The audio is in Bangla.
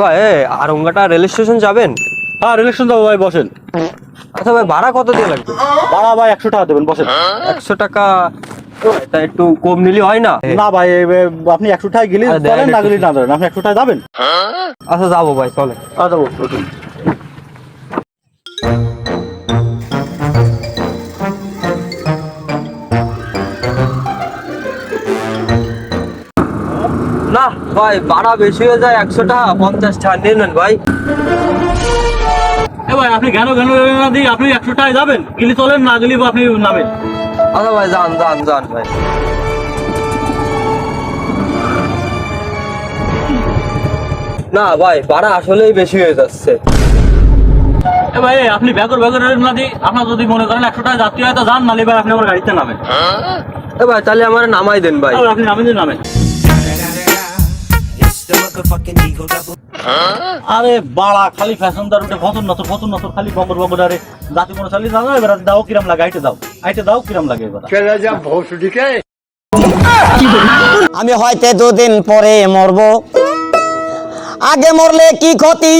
ভাই আরঙ্গাটা রেল স্টেশন যাবেন? হ্যাঁ রেল স্টেশন যাব ভাই বসেন। আচ্ছা ভাই ভাড়া কত দিয়ে লাগবে? ভাড়া ভাই একশো টাকা দেবেন বসেন। একশো টাকা তা একটু কম নিলে হয় না? না ভাই আপনি একশো টাকা গেলে না গেলে না ধরেন আপনি একশো টাকা যাবেন। আচ্ছা যাব ভাই চলে আচ্ছা না ভাই ভাড়া বেশি হয়ে যায় একশো টাকা পঞ্চাশ টাকা। নিয়ে নেন ভাই। এ ভাই আপনি কেন কেন না দিই আপনি একশো টাকায় যাবেন? গেলে চলেন না গেলে আপনি নামেন। আচ্ছা ভাই যান যান যান ভাই। না ভাই ভাড়া আসলেই বেশি হয়ে যাচ্ছে। এ ভাই আপনি ব্যাগর ব্যাগর না দিই আপনার যদি মনে করেন একশো টাকা যাত্রী হয় তো যান নালে ভাই আপনি আমার গাড়িতে নামেন। এ ভাই তাহলে আমার নামাই দেন ভাই। আপনি নামেন নামেন। আরে বাড়া খালি ফ্যাশনদার উঠে ফতন নতর ফতন নতর খালি বকর বকর আরে জাতি মনে চালিয়ে দাও এবার দাও কিরাম লাগে আইটে দাও আইটে দাও কিরাম লাগে এবার। আমি হয়তো দুদিন পরে মরবো। আগে মরলে কি ক্ষতি?